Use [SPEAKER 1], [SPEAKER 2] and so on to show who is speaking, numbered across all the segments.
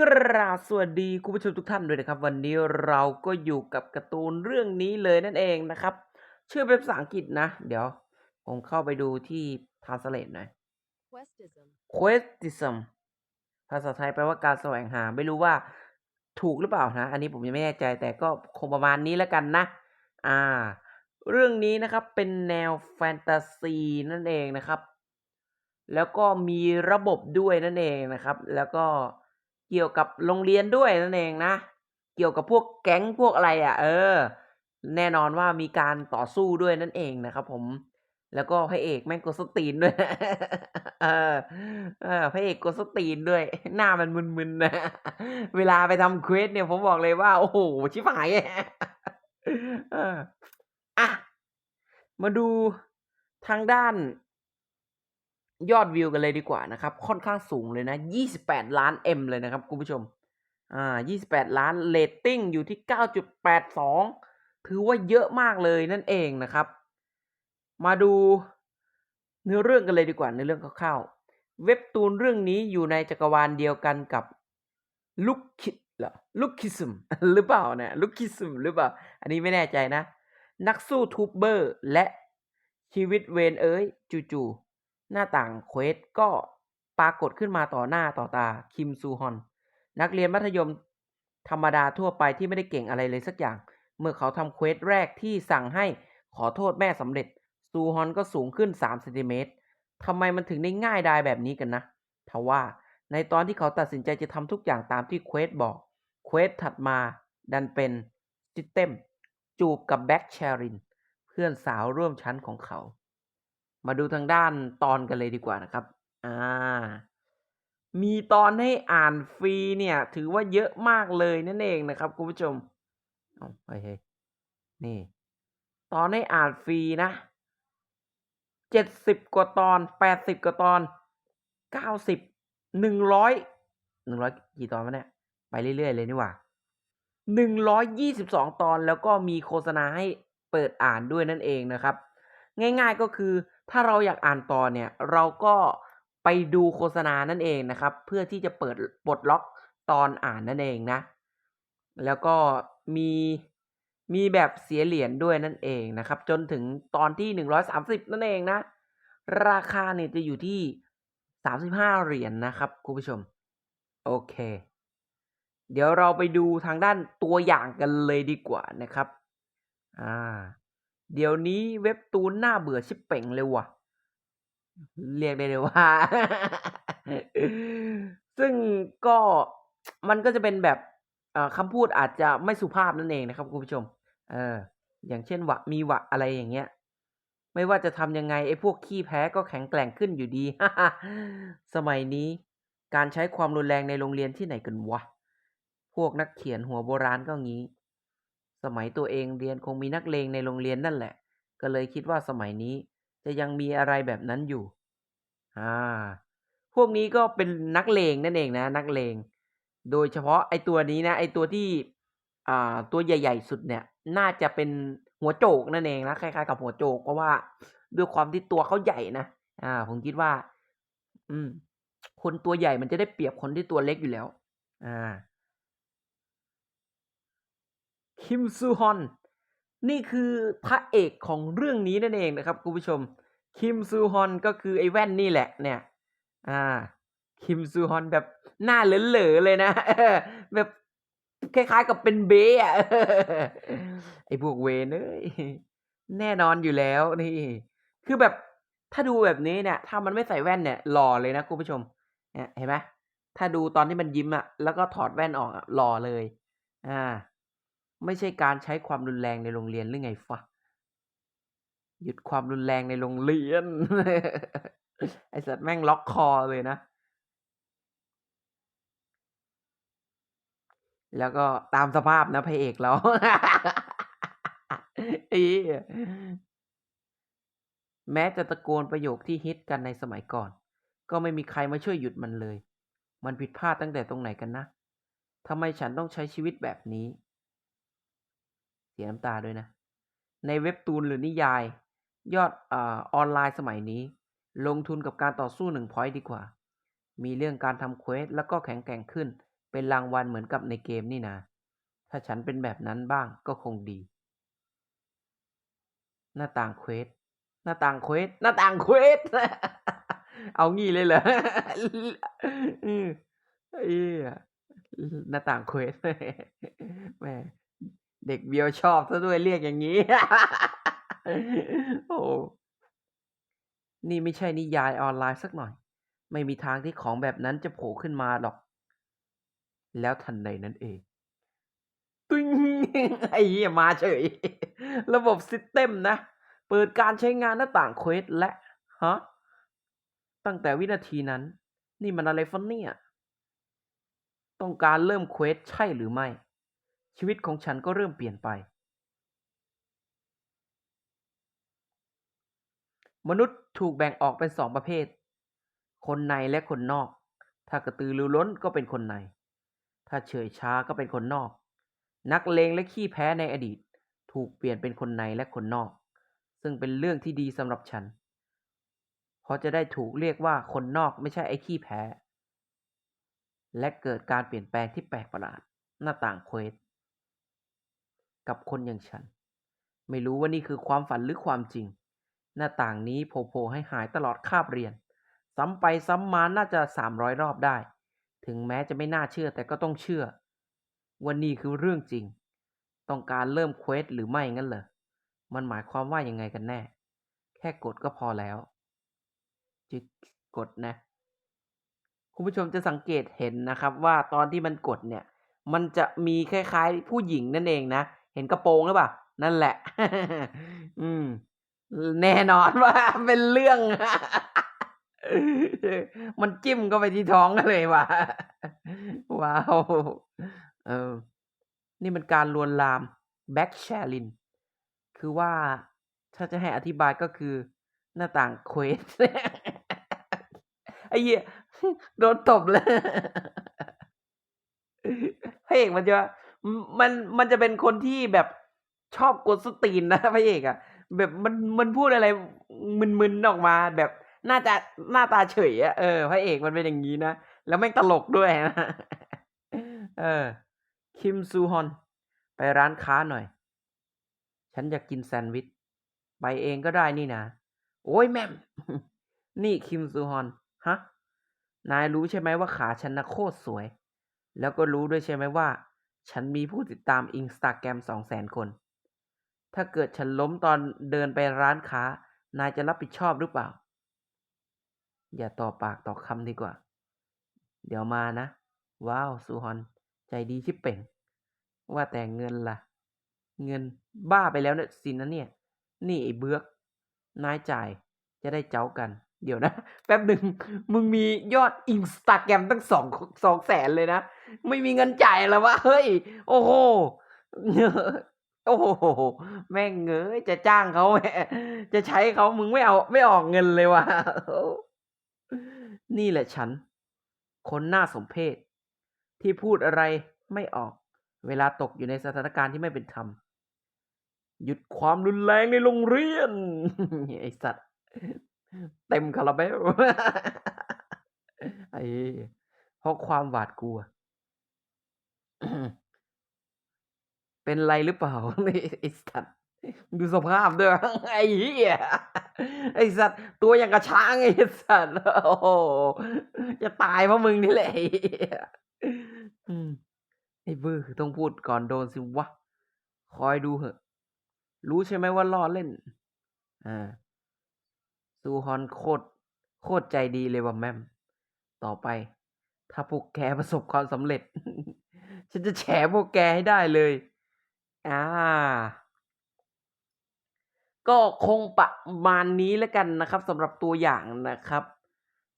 [SPEAKER 1] กราบสวัสดีคุณผู้ชมทุกท่านด้วยนะครับ วันนี้เราก็อยู่กับการ์ตูนเรื่องนี้เลยนั่นเองนะครับ ชื่อเป็นภาษาอังกฤษนะ เดี๋ยวผมเข้าไปดูที่ translate หน่อย
[SPEAKER 2] Questism.
[SPEAKER 1] questism ภาษาไทยแปลว่าการแสวงหา ไม่รู้ว่าถูกหรือเปล่านะ อันนี้ผมยังไม่แน่ใจแต่ก็คงประมาณนี้แล้วกันนะ อ่า เรื่องนี้นะครับเป็นแนวแฟนตาซีนั่นเองนะครับ แล้วก็มีระบบด้วยนั่นเองนะครับ แล้วก็ เกี่ยวกับโรงเรียนด้วยนั่นเองนะ เกี่ยวกับพวกแก๊งพวกอะไรอะ่ะ เออ แน่นอนว่ามีการต่อสู้ด้วยนั่นเองนะครับผม แล้วก็พระเอกแม่งกดสตีนด้วย เออ เออพระเอกกดสตีนด้วย หน้ามันมึนๆนะ เวลาไปทำเควสเนี่ยผมบอกเลยว่า โอ้โห ชิบหายอะ มาดูทางด้าน ยอดวิวกันเลยดีกว่านะครับ ค่อนข้างสูงเลยนะ 28 ล้าน M เลยนะครับคุณผู้ชม อ่า 28 ล้านเรตติ้งอยู่ที่ 9.82 ถือว่าเยอะมากเลยนั่นเองนะครับ มาดูเนื้อเรื่องกันเลยดีกว่าในเรื่องคร่าวๆ เว็บตูนเรื่องนี้อยู่ในจักรวาลเดียวกันกับลุกคิดเหรอลุกคิซึมหรือเปล่าเนี่ยลุกคิซึมหรือเปล่า อันนี้ไม่แน่ใจนะ นักสู้ทูบเบอร์และชีวิตเวนเอ้ยจู่ๆ หน้าต่างเควสก็ปรากฏขึ้นมาต่อหน้าต่อตาคิมซูฮอน นักเรียนมัธยมธรรมดาทั่วไปที่ไม่ได้เก่งอะไรเลยสักอย่าง เมื่อเขาทำเควสแรกที่สั่งให้ขอโทษแม่สำเร็จ ซูฮอนก็สูงขึ้น3เซนติเมตรทำไมมันถึงได้ง่ายดายแบบนี้กันนะทว่าในตอนที่เขาตัดสินใจจะทำทุกอย่างตามที่เควสบอก เควสถัดมาดันเป็นซิสเต็ม จูบกับแบ็กแชริน เพื่อนสาวร่วมชั้นของเขา มาดูทางด้านตอนกันเลยดีกว่านะครับ อ่า มีตอนให้อ่านฟรีเนี่ย ถือว่าเยอะมากเลยนั่นเองนะครับคุณผู้ชมเอาเฮ้ยเฮ้ยนี่ ตอนให้อ่านฟรีนะเจ็ดสิบกว่าตอนแปดสิบกว่าตอนเก้าสิบหนึ่งร้อยหนึ่งร้อยกี่ตอนวะเนี่ย ไปเรื่อยๆเลยนี่หว่าหนึ่งร้อยยี่สิบสองตอนแล้วก็มีโฆษณาให้เปิดอ่านด้วยนั่นเองนะครับ ง่าย ๆก็คือ ถ้าเราอยากอ่านต่อเนี่ย เราก็ไปดูโฆษณานั่นเองนะครับ เพื่อที่จะเปิดปลดล็อกตอนอ่านนั่นเองนะ แล้วก็มีมีแบบเสียเหรียญด้วยนั่นเองนะครับ จนถึงตอนที่หนึ่งร้อยสามสิบนั่นเองนะ ราคาเนี่ยจะอยู่ที่สามสิบห้าเหรียญนะครับคุณผู้ชม โอเค เดี๋ยวเราไปดูทางด้านตัวอย่างกันเลยดีกว่านะครับ อ่า เดี๋ยวนี้เว็บตูนน่าเบื่อชิบเป่งเลยว่ะ เรียกได้เลยว่า ซึ่งก็มันก็จะเป็นแบบคำพูดอาจจะไม่สุภาพนั่นเองนะครับคุณผู้ชม เออ อย่างเช่นวะมีวะอะไรอย่างเงี้ย ไม่ว่าจะทำยังไงไอ้พวกขี้แพ้ก็แข็งแกร่งขึ้นอยู่ดี สมัยนี้การใช้ความรุนแรงในโรงเรียนที่ไหนกันวะ พวกนักเขียนหัวโบราณก็งี้ สมัยตัวเองเรียนคงมีนักเลงในโรงเรียนนั่นแหละ ก็เลยคิดว่าสมัยนี้จะยังมีอะไรแบบนั้นอยู่ อ่า พวกนี้ก็เป็นนักเลงนั่นเองนะ นักเลง โดยเฉพาะไอตัวนี้นะ ไอตัวที่ อ่า ตัวใหญ่ ๆ สุดเนี่ย น่าจะเป็นหัวโจกนั่นเองนะ คล้ายๆกับหัวโจก เพราะว่าด้วยความที่ตัวเขาใหญ่นะ อ่า ผมคิดว่า อืม คนตัวใหญ่มันจะได้เปรียบคนที่ตัวเล็กอยู่แล้ว อ่า คิมซูฮอน นี่คือพระเอกของเรื่องนี้นั่นเองนะครับคุณผู้ชม คิมซูฮอนก็คือไอ้แว่นนี่แหละเนี่ย อ่า คิมซูฮอนแบบหน้าเหลอๆเลยนะแบบคล้ายๆกับเป็นเบะอะไอ้พวกเวนเอ้ยแน่นอนอยู่แล้วนี่ คือแบบถ้าดูแบบนี้เนี่ย ถ้ามันไม่ใส่แว่นเนี่ยหล่อเลยนะคุณผู้ชมเนี่ยเห็นไหมถ้าดูตอนที่มันยิ้มอะแล้วก็ถอดแว่นออกอะหล่อเลย อ่า ไม่ใช่การใช้ความรุนแรงในโรงเรียนหรือไงฟะหยุดความรุนแรงในโรงเรียน ไอสัตว์แม่งล็อกคอเลยนะ แล้วก็ตามสภาพนะพระเอกเราอีแม้จะตะโกนประโยคที่ฮิตกันในสมัยก่อน ก็ไม่มีใครมาช่วยหยุดมันเลย มันผิดพลาดตั้งแต่ตรงไหนกันนะทำไมฉันต้องใช้ชีวิตแบบนี้ เสียน้ำตาด้วยนะ ในเว็บตูนหรือนิยาย ยอดอออนไลน์สมัยนี้ ลงทุนกับการต่อสู้หนึ่งพอยต์ดีกว่า มีเรื่องการทำเควสแล้วก็แข็งแกร่งขึ้น เป็นรางวัลเหมือนกับในเกมนี่นะ ถ้าฉันเป็นแบบนั้นบ้างก็คงดี หน้าต่างเควสหน้าต่างเควสหน้าต่างเควสเอางี้เลยเหรอหน้าต่างเควสแหม เด็กเบียวชอบซะด้วยเรียกอย่างนี้ โอ้นี่ไม่ใช่นิยายออนไลน์สักหน่อย ไม่มีทางที่ของแบบนั้นจะโผล่ขึ้นมาหรอก แล้วทันใดนั้นเองตึ้งไอ้เหี้ยมาเฉย ระบบซิสเต็มนะ เปิดการใช้งานหน้าต่างเควสและ ฮะ ตั้งแต่วินาทีนั้น นี่มันอะไรฟะเนี่ย ต้องการเริ่มเควสใช่หรือไม่ ชีวิตของฉันก็เริ่มเปลี่ยนไป มนุษย์ถูกแบ่งออกเป็นสองประเภท คนในและคนนอก ถ้ากระตือรือร้นก็เป็นคนใน ถ้าเฉยช้าก็เป็นคนนอก นักเลงและขี้แพ้ในอดีต ถูกเปลี่ยนเป็นคนในและคนนอก ซึ่งเป็นเรื่องที่ดีสำหรับฉัน เพราะจะได้ถูกเรียกว่าคนนอกไม่ใช่ไอ้ขี้แพ้ และเกิดการเปลี่ยนแปลงที่แปลกประหลาดหน้าต่างเควส กับคนอย่างฉัน ไม่รู้ว่านี่คือความฝันหรือความจริง หน้าต่างนี้โผล่ให้หายตลอดคาบเรียน ซ้ำไปซ้ำมาน่าจะสามร้อยรอบได้ ถึงแม้จะไม่น่าเชื่อแต่ก็ต้องเชื่อว่านี่คือเรื่องจริง ต้องการเริ่มเควสหรือไม่งั้นเหรอ มันหมายความว่ายังไงกันแน่ แค่กดก็พอแล้วจึกกดนะ คุณผู้ชมจะสังเกตเห็นนะครับว่าตอนที่มันกดเนี่ย มันจะมีคล้ายๆผู้หญิงนั่นเองนะ เห็นกระโปรงหรือเปล่า นั่นแหละ อืม แน่นอนว่า เป็นเรื่อง มันจิ้มเข้าไปที่ท้องเลยว่ะ ว้าว เออ นี่มันการลวนลามแบ็กแชลิน คือว่าถ้าจะให้อธิบายก็คือหน้าต่างเควสไอ้เหี้ยโดนตบเลยพระเอกมันจะ มันมันจะเป็นคนที่แบบชอบกดสนตีนนะพระเอกอะแบบมันมันพูดอะไรมึนๆออกมาแบบน่าจะหน้าตาเฉยอะเออพระเอกมันเป็นอย่างนี้นะ แล้วแม่งตลกด้วยนะเออ คิมซูฮอน ไปร้านค้าหน่อย ฉันอยากกินแซนด์วิชไปเองก็ได้นี่นะ โอ้ยแม่ม นี่คิมซูฮอน ฮะ นายรู้ใช่ไหมว่าขาฉันนะโคตรสวย แล้วก็รู้ด้วยใช่ไหมว่า ฉันมีผู้ติดตามอินสตาแกรมสองแสนคน ถ้าเกิดฉันล้มตอนเดินไปร้านค้า นายจะรับผิดชอบหรือเปล่า อย่าต่อปากต่อคำดีกว่า เดี๋ยวมานะ ว้าวซูฮอน ใจดีชิบเป่ง ว่าแต่เงินล่ะ เงินบ้าไปแล้วเนี่ยสินะเนี่ย นี่ไอ้เบือก นายจ่ายจะได้เจ้ากัน เดี๋ยวนะ แป๊บหนึ่งมึงมียอดอินสตาแกรมตั้งสองสองแสนเลยนะ ไม่มีเงินจ่ายแล้ววะเฮ้ย โอ้โหโอ้โหแม่งเงยจะจ้างเขาแม่จะใช้เขามึงไม่เอาไม่ออกเงินเลยวะนี่แหละฉัน คนน่าสมเพชที่พูดอะไรไม่ออก เวลาตกอยู่ในสถานการณ์ที่ไม่เป็นธรรมหยุดความรุนแรงในโรงเรียนไอสัตว์ เต็มคาราเบล ไอ้เพราะความหวาดกลัว เป็นไรหรือเปล่าไอ้สัตว์ดูสภาพด้วยไอ้เหี้ยไอ้สัตว์ตัวอย่างกระช้างไอ้สัตว์โอ้โหจะตายเพราะมึงนี่แหละไอ้เหี้ยอืมไอ้บื้อต้องพูดก่อนโดนสิวะ คอยดูเหอะ รู้ใช่ไหมว่าล้อเล่น อ่า ซูฮอนโคตรโคตรใจดีเลยว่ะแม่ม ต่อไป ถ้าพวกแกประสบความสำเร็จ ฉันจะแฉพวกแกให้ได้เลย อ่า ก็คงประมาณนี้แล้วกันนะครับสำหรับตัวอย่างนะครับ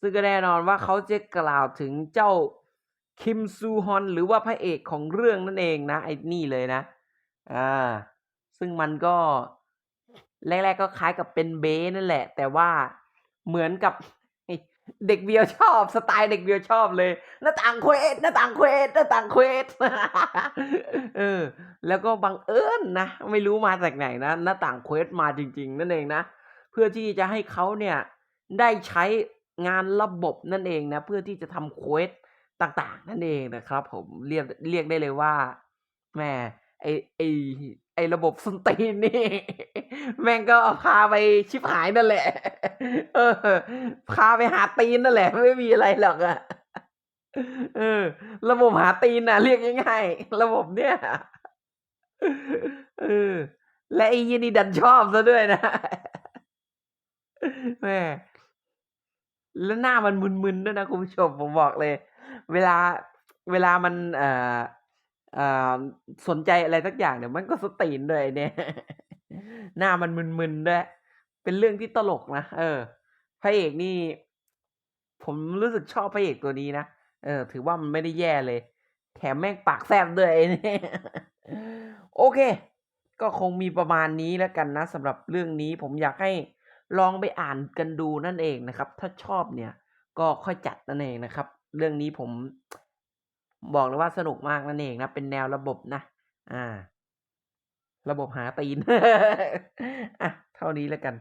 [SPEAKER 1] ซึ่งก็แน่นอนว่าเขาจะกล่าวถึงเจ้าคิมซูฮอนหรือว่าพระเอกของเรื่องนั่นเองนะไอ้นี่เลยนะ อ่า ซึ่งมันก็ แรกๆก็คล้ายกับเป็นเบสนั่นแหละ แต่ว่าเหมือนกับเด็กเบียวชอบสไตล์เด็กเบียวชอบเลย หน้าต่างเควสหน้าต่างเควสหน้าต่างเควสเออ แล้วก็บังเอิญนะ ไม่รู้มาจากไหนนะ หน้าต่างเควสมาจริง ๆ นั่นเองนะ เพื่อที่จะให้เขาเนี่ยได้ใช้งานระบบนั่นเองนะ เพื่อที่จะทำเควสต่าง ๆ นั่นเองนะครับ ผมเรียกเรียกได้เลยว่าแหมไอไอ ไอ้ระบบส้นตีนนี่ แม่งก็พาไปชิบหายนั่นแหละ เออ พาไปหาตีนนั่นแหละ ไม่มีอะไรหรอกอะเออ ระบบหาตีนน่ะ เรียกง่ายๆระบบเนี่ยเออและไอ้เหี้ยนี่ดันชอบเสียด้วยนะแม่แล้วหน้ามันมึนๆด้วยนะคุณผู้ชมผมบอกเลย เวลาเวลามัน เอ่อ สนใจอะไรสักอย่างเนี่ยมันก็สตีนด้วยเนี่ย หน้ามันมึนๆด้วย เป็นเรื่องที่ตลกนะเออพระเอกนี่ ผมรู้สึกชอบพระเอกตัวนี้นะเออ ถือว่ามันไม่ได้แย่เลย แถมแม่งปากแซ่บด้วยเนี่ยโอเค ก็คงมีประมาณนี้แล้วกันนะสำหรับเรื่องนี้ผมอยากให้ลองไปอ่านกันดูนั่นเองนะครับ ถ้าชอบเนี่ย ก็ค่อยจัดนั่นเองนะครับ เรื่องนี้ผม บอกเลยว่าสนุกมากนั่นเองนะ เป็นแนวระบบนะ อ่า ระบบหาตีน อะ เท่านี้แล้วกัน